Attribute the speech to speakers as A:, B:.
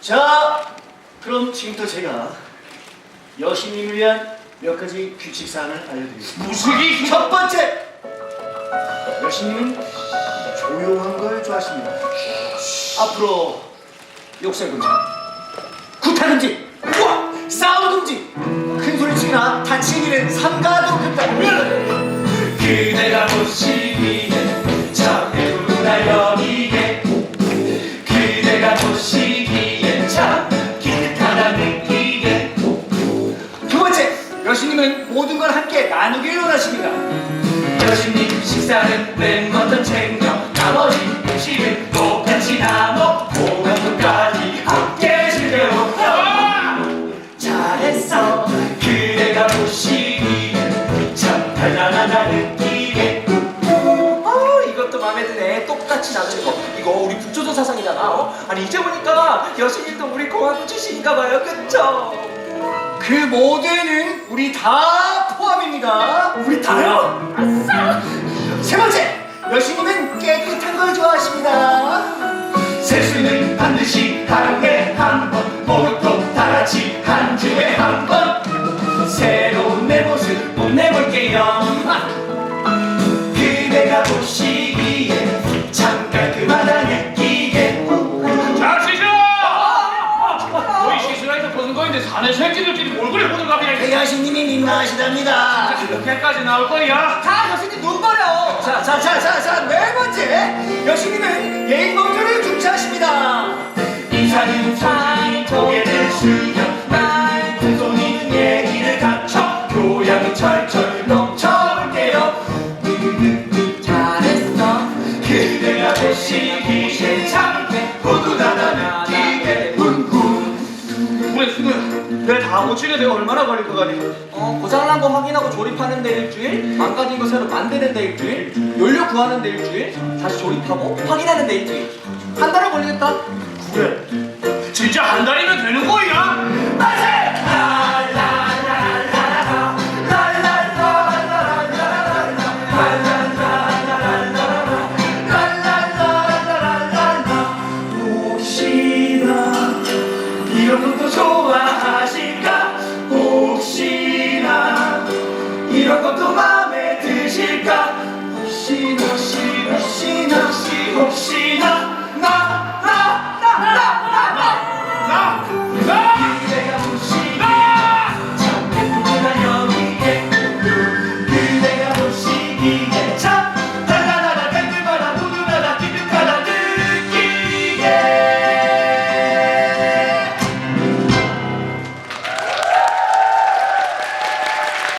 A: 자, 그럼 지금부터 제가 여신님을 위한 몇 가지 규칙 사항을 알려드리겠습니다.
B: 무식이
A: 첫 번째, 여신님은 조용한 걸 좋아하십니다. 앞으로 욕설 금지, 구타 금지, 우와, 싸움 금지, 큰 소리치기나 다치기는 삼가도 금지합니다.
B: 그대가 보시
A: 여신님
B: 식사는 맨 먼저 챙겨 나머지 음식은 똑같이 나눠 고강도까지 함께 즐겨요 잘했어 그대가 보시기에 참 달달하다 느끼게
C: 어, 이것도 마음에 드네. 똑같이 나누는 거. 이거 우리 북조선 사상이잖아. 어? 아니 이제 보니까 여신님도 우리 공화국 출신인가 봐요. 그쵸?
A: 그 모두에는 우리 다 포함입니다.
C: 우리 다요?
A: 세 번째, 여신님은 깨끗한 걸 좋아하십니다.
B: 세수는 반드시 하루에 한 번
D: 시술에서 보는 거인데 사내 새끼들끼리 뭘 그래 보는 갑이야.
A: 그 여신님이 민망하시답니다.
D: 이렇게까지 나올 거야.
C: 자, 여신님 눈 버려.
A: 자, 자, 자, 자, 자, 네 번째, 여신님은 예의 범죄를 중시하십니다.
B: 인사는 손이 고개를 숙여 날 손이는 예의를 갖춰 교양은 철철 넘쳐볼게요
C: 잘했어.
B: 그대가
D: 내다 고치게 되어 얼마나 걸릴 것 같니?
C: 어, 고장난 거 확인하고 조립하는 데 일주일, 망가진 거 새로 만드는 데 일주일, 연료 구하는 데 일주일, 다시 조립하고 확인하는 데 일주일. 한 달은 걸리겠다.
D: 그래. 진짜 한 거야. 이런 거